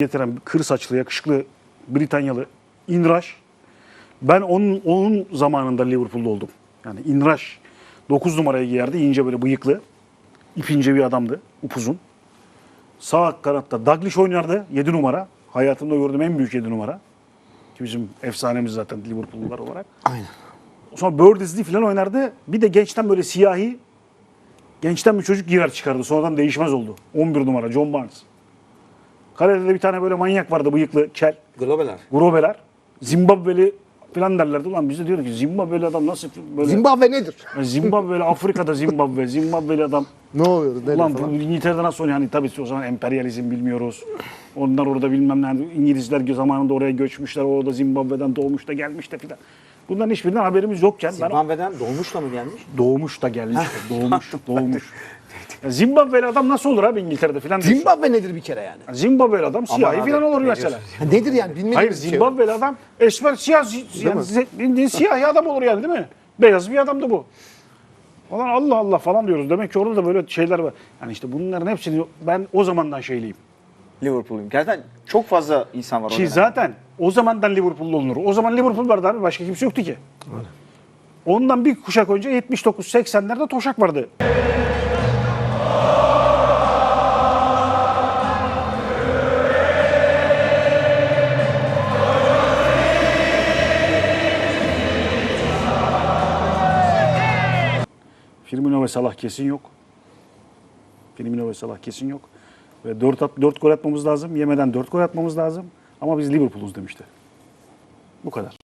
getiren kır saçlı, yakışıklı Britanyalı Inraş. Ben onun, onun zamanında Liverpool'da oldum. Yani Inraş 9 numaraya giyerdi. ince böyle bıyıklı. ipince bir adamdı. Upuzun. Sağ kanatta Douglas oynardı. 7 numara. Hayatımda gördüğüm en büyük 7 numara. Ki bizim efsanemiz zaten Liverpool'lular olarak. Aynen. Sonra Birdsley falan oynardı. Bir de gençten böyle siyahi gençten bir çocuk girer çıkardı. Sonradan değişmez oldu. 11 numara John Barnes. Kalede de bir tane böyle manyak vardı bıyıklı kel. Globeler. Grobeler. Zimbabweli falan derlerdi. Ulan biz de diyorduk ki Zimbabweli adam nasıl böyle... Zimbabwe nedir? Zimbabweli Afrika'da Zimbabwe. Zimbabweli adam. Ne? Nedir Ulan falan? bu İngiltere'de nasıl oynuyor? Hani tabii o zaman emperyalizm bilmiyoruz. Onlar orada bilmem ne. İngilizler zamanında oraya göçmüşler. Orada Zimbabwe'den doğmuş da gelmiş de filan. Bunların hiçbirinden haberimiz yokken ben Zimbabwe'den dolmuşla mı gelmiş? Doğmuş da gelmiş. doğmuş, doğmuş. Ya Zimbabweli adam nasıl olur abi İngiltere'de filan diyorsun. Zimbabwe nedir bir kere yani? Zimbabweli adam siyahi abi, filan olur ne mesela. diyorsun? Ha, nedir yani? Bilmediğimiz Hayır bir şey. Zimbabweli adam esmer siyah yani zi- bildiğin siyahi adam olur yani değil mi? Beyaz bir adamdı bu. Falan Allah Allah falan diyoruz. Demek ki orada da böyle şeyler var. Yani işte bunların hepsini ben o zamandan şeyliyim. Liverpool'uyum. Gerçekten çok fazla insan var Ki dönem. zaten o zamandan Liverpool'lu olunur. O zaman Liverpool vardı abi. Başka kimse yoktu ki. Ondan bir kuşak önce 79-80'lerde Toşak vardı. Firmino ve Salah kesin yok. Firmino ve Salah kesin yok. Ve 4, at, 4 gol atmamız lazım. Yemeden 4 gol atmamız lazım. Ama biz Liverpool'uz demişti. Bu kadar.